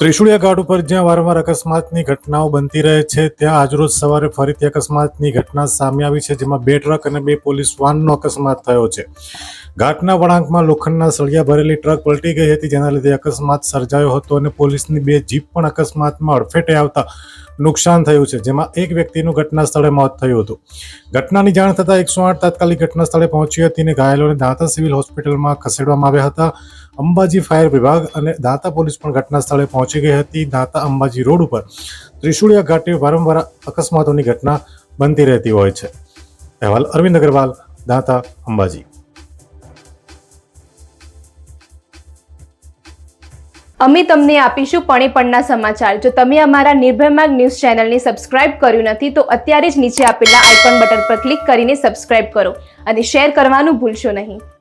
ત્રિશુળિયા ઘાટ ઉપર જ્યાં વારંવાર અકસ્માતની ઘટનાઓ બનતી રહે છે, ત્યાં આજરોજ સવારે ફરીથી અકસ્માતની ઘટના સામે આવી છે, જેમાં બે ટ્રક અને બે પોલીસ વાનનો અકસ્માત થયો છે. ઘાટના વળાંકમાં લોખંડના સળિયા ભરેલી ટ્રક પલટી ગઈ હતી, જેના લીધે અકસ્માત સર્જાયો હતો અને પોલીસની બે જીપ પણ અકસ્માતમાં અડફેટે આવતા નુકસાન થયું છે, જેમાં એક વ્યક્તિનું ઘટના સ્થળે મોત થયું હતું. ઘટનાની જાણ થતાં એકસો આઠ તાત્કાલિક ઘટના સ્થળે પહોંચી હતી અને ઘાયલોને દાંતા સિવિલ હોસ્પિટલમાં ખસેડવામાં આવ્યા હતા. અંબાજી ફાયર વિભાગ અને દાંતા પોલીસ પણ ઘટના સ્થળે પહોંચી ગઈ હતી દાંતા અંબાજી રોડ ઉપર. ત્રિશુળિયા ઘાટે વારંવાર અકસ્માતોની ઘટના બનતી રહેતી હોય છે. અહેવાલ અરવિંદ અગ્રવાલ, દાંતા અંબાજી. અમે તમને આપીશું પણીપણના સમાચાર. જો તમે અમારા નિર્ભય માર્ગ ન્યૂઝ ચેનલને સબસ્ક્રાઇબ કર્યું નથી, તો અત્યારે જ નીચે આપેલા આઇકોન બટન પર ક્લિક કરીને સબસ્ક્રાઇબ કરો અને શેર કરવાનું ભૂલશો નહીં.